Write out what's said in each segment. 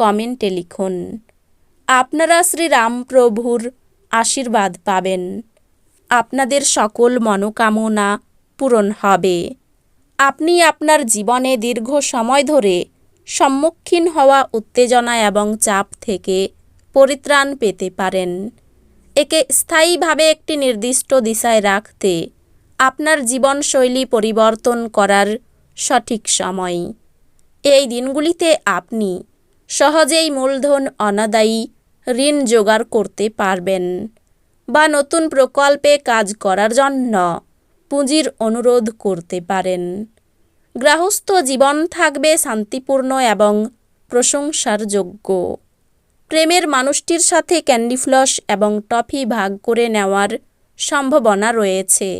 কমেন্টে লিখুন। আপনারা শ্রীরামপ্রভুর আশীর্বাদ পাবেন। আপনাদের সকল মনোকামনা পূরণ হবে। আপনি আপনার জীবনে দীর্ঘ সময় ধরে সম্মুখীন হওয়া উত্তেজনা এবং চাপ থেকে পরিত্রাণ পেতে পারেন। একে স্থায়ীভাবে একটি নির্দিষ্ট দিশায় রাখতে আপনার জীবনশৈলী পরিবর্তন করার সঠিক সময়। এই দিনগুলিতে আপনি সহজেই মূলধন অনাদায়ী ঋণ জোগাড় করতে পারবেন বা নতুন প্রকল্পে কাজ করার জন্য পুঁজির অনুরোধ করতে পারেন। গৃহস্থ জীবন থাকবে শান্তিপূর্ণ এবং প্রশংসার যোগ্য প্রেমের মানুষটির সাথে ক্যান্ডি ফ্লস এবং টফি ভাগ করে নেওয়ার সম্ভাবনা রয়েছে।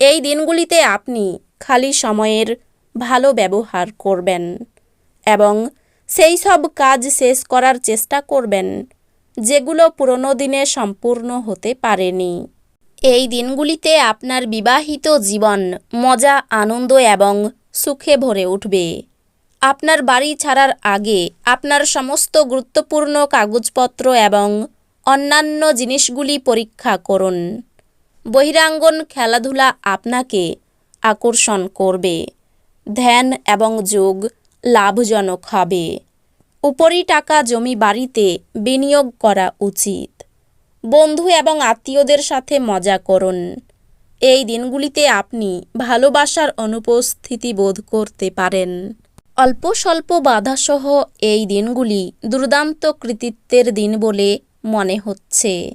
এই দিনগুলিতে আপনি খালি সময়ের ভালো ব্যবহার করবেন এবং সেই সব কাজ শেষ করার চেষ্টা করবেন, যেগুলো পুরনো দিনে সম্পূর্ণ হতে পারেনি। এই দিনগুলিতে আপনার বিবাহিত জীবন মজা, আনন্দ এবং সুখে ভরে উঠবে। আপনার বাড়ি ছাড়ার আগে আপনার সমস্ত গুরুত্বপূর্ণ কাগজপত্র এবং অন্যান্য জিনিসগুলি পরীক্ষা করুন। বহিরাঙ্গন খেলাধুলা আপনাকে আকর্ষণ করবে। ধ্যান এবং যোগ লাভজনক হবে। উপরি টাকা জমি বাড়িতে বিনিয়োগ করা উচিত। বন্ধু এবং আত্মীয়দের সাথে মজা করুন। এই দিনগুলিতে আপনি ভালোবাসার অনুপস্থিতি বোধ করতে পারেন। অল্প স্বল্প বাধাসহ এই দিনগুলি দুর্দান্ত কৃতিত্বের দিন বলে মনে হচ্ছে।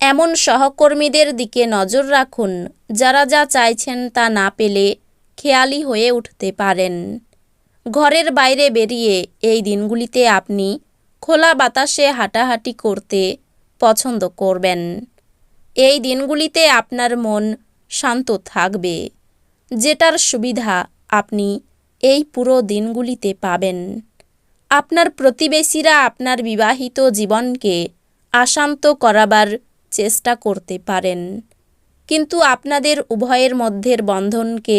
এমন সহকর্মীদের দিকে নজর রাখুন, যারা যা চাইছেন তা না পেলে খেয়ালি হয়ে উঠতে পারেন। ঘরের বাইরে বেরিয়ে এই দিনগুলিতে আপনি খোলা বাতাসে হাঁটাহাঁটি করতে পছন্দ করবেন। এই দিনগুলিতে আপনার মন শান্ত থাকবে, যেটার সুবিধা আপনি এই পুরো দিনগুলিতে পাবেন। আপনার প্রতিবেশীরা আপনার বিবাহিত জীবনকে আশান্ত করাবার চেষ্টা করতে পারেন, কিন্তু আপনাদের উভয়ের মধ্যের বন্ধনকে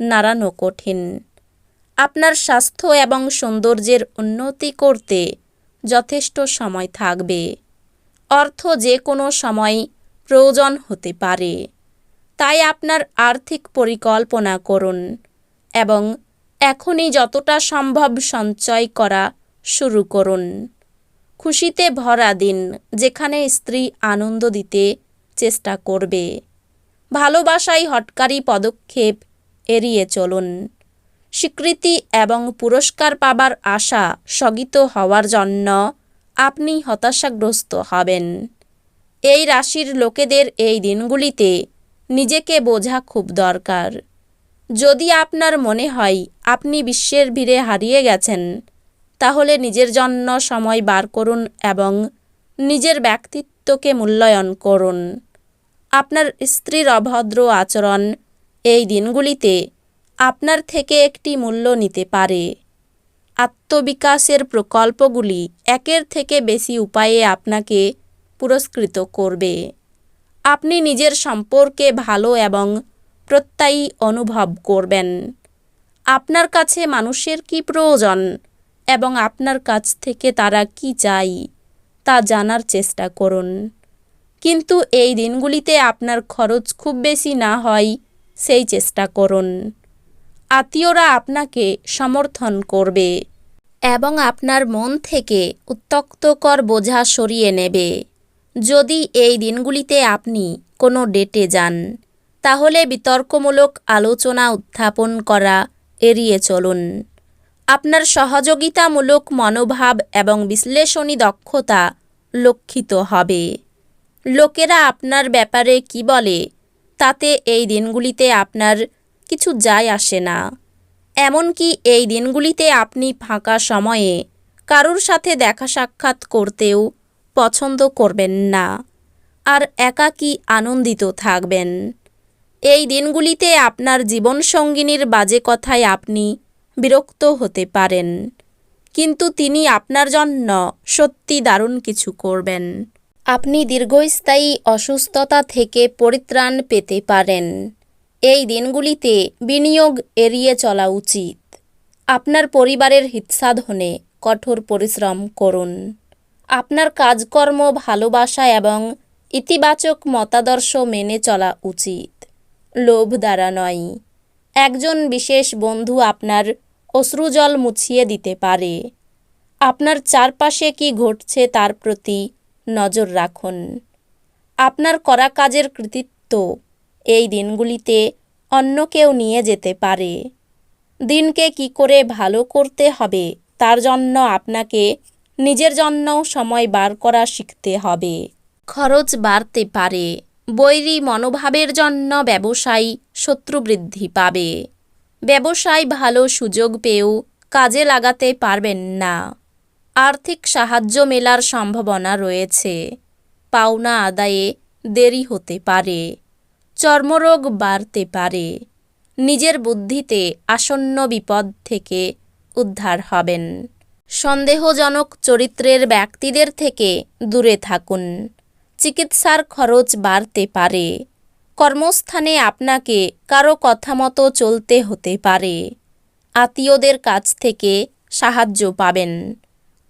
নাড়ানো কঠিন। আপনার স্বাস্থ্য এবং সৌন্দর্যের উন্নতি করতে যথেষ্ট সময় থাকবে। অর্থ যে কোনো সময় প্রয়োজন হতে পারে। তাই আপনার আর্থিক পরিকল্পনা করুন এবং এখনই যতটা সম্ভব সঞ্চয় করা শুরু করুন। খুশিতে ভরা দিন যেখানে স্ত্রী আনন্দ দিতে চেষ্টা করবে। ভালোবাসায় হটকারী পদক্ষেপ এড়িয়ে চলুন। স্বীকৃতি এবং পুরস্কার পাবার আশা স্থগিত হওয়ার জন্য আপনি হতাশাগ্রস্ত হবেন। এই রাশির লোকেদের এই দিনগুলিতে নিজেকে বোঝা খুব দরকার। যদি আপনার মনে হয় আপনি বিশ্বের ভিড়ে হারিয়ে গেছেন, তাহলে নিজের জন্য সময় বার করুন এবং নিজের ব্যক্তিত্বকে মূল্যায়ন করুন। আপনার স্ত্রীর অভদ্র আচরণ এই দিনগুলিতে আপনার থেকে একটি মূল্য নিতে পারে। আত্মবিকাশের প্রকল্পগুলি একের থেকে বেশি উপায়ে আপনাকে পুরস্কৃত করবে। আপনি নিজের সম্পর্কে ভালো এবং প্রত্যয়ী অনুভব করবেন। আপনার কাছে মানুষের কি প্রয়োজন এবং আপনার কাছ থেকে তারা কি চাই, তা জানার চেষ্টা করুন। কিন্তু এই দিনগুলিতে আপনার খরচ খুব বেশি না হয়, সেই চেষ্টা করুন। আত্মীয়রা আপনাকে সমর্থন করবে এবং আপনার মন থেকে উত্তক্তকর বোঝা সরিয়ে নেবে। যদি এই দিনগুলিতে আপনি কোনো ডেটে যান, তাহলে বিতর্কমূলক আলোচনা উত্থাপন করা এড়িয়ে চলুন। আপনার সহযোগিতামূলক মনোভাব এবং বিশ্লেষণী দক্ষতা লক্ষিত হবে। লোকেরা আপনার ব্যাপারে কি বলে, তাতে এই দিনগুলিতে আপনার কিছু যায় আসে না। এমনকি এই দিনগুলিতে আপনি ফাঁকা সময়ে কারুর সাথে দেখা সাক্ষাৎ করতেও পছন্দ করবেন না আর একাকী আনন্দিত থাকবেন। এই দিনগুলিতে আপনার জীবনসঙ্গিনীর বাজে কথায় আপনি বিরক্ত হতে পারেন, কিন্তু তিনি আপনার জন্য সত্যি দারুণ কিছু করবেন। আপনি দীর্ঘস্থায়ী অসুস্থতা থেকে পরিত্রাণ পেতে পারেন। এই দিনগুলিতে বিনিয়োগ এড়িয়ে চলা উচিত। আপনার পরিবারের হিতসাধনে কঠোর পরিশ্রম করুন। আপনার কাজকর্ম, ভালোবাসা এবং ইতিবাচক মতাদর্শ মেনে চলা উচিত। লোভ দ্বারা নয়। একজন বিশেষ বন্ধু আপনার অশ্রুজল মুছিয়ে দিতে পারে। আপনার চারপাশে কি ঘটছে তার প্রতি নজর রাখুন। আপনার করা কাজের কৃতিত্ব এই দিনগুলিতে অন্য কেউ নিয়ে যেতে পারে। দিনকে কি করে ভালো করতে হবে, তার জন্য আপনাকে নিজের জন্যও সময় বার করা শিখতে হবে। খরচ বাড়তে পারে, বৈরী মনোভাবের জন্য ব্যবসায়ী শত্রু বৃদ্ধি পাবে। ব্যবসায় ভালো সুযোগ পেয়েও কাজে লাগাতে পারবেন না। আর্থিক সাহায্য মেলার সম্ভাবনা রয়েছে। পাওনা আদায়ে দেরি হতে পারে। চর্মরোগ বাড়তে পারে। নিজের বুদ্ধিতে আসন্ন বিপদ থেকে উদ্ধার হবেন। সন্দেহজনক চরিত্রের ব্যক্তিদের থেকে দূরে থাকুন। চিকিৎসার খরচ বাড়তে পারে। কর্মস্থানে আপনাকে কারও কথা মতো চলতে হতে পারে। আত্মীয়দের কাছ থেকে সাহায্য পাবেন।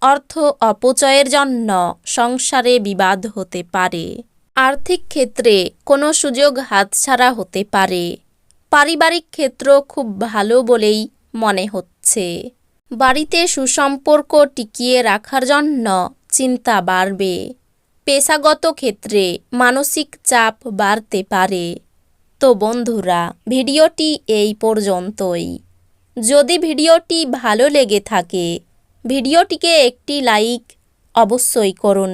অর্থ অপচয়ের জন্য সংসারে বিবাদ হতে পারে। আর্থিক ক্ষেত্রে কোনো সুযোগ হাতছাড়া হতে পারে। পারিবারিক ক্ষেত্র খুব ভালো বলেই মনে হচ্ছে। বাড়িতে সুসম্পর্ক টিকিয়ে রাখার জন্য চিন্তা বাড়বে। পেশাগত ক্ষেত্রে মানসিক চাপ বাড়তে পারে। তো বন্ধুরা, ভিডিওটি এই পর্যন্তই। যদি ভিডিওটি ভালো লেগে থাকে, ভিডিওটিকে একটি লাইক অবশ্যই করুন।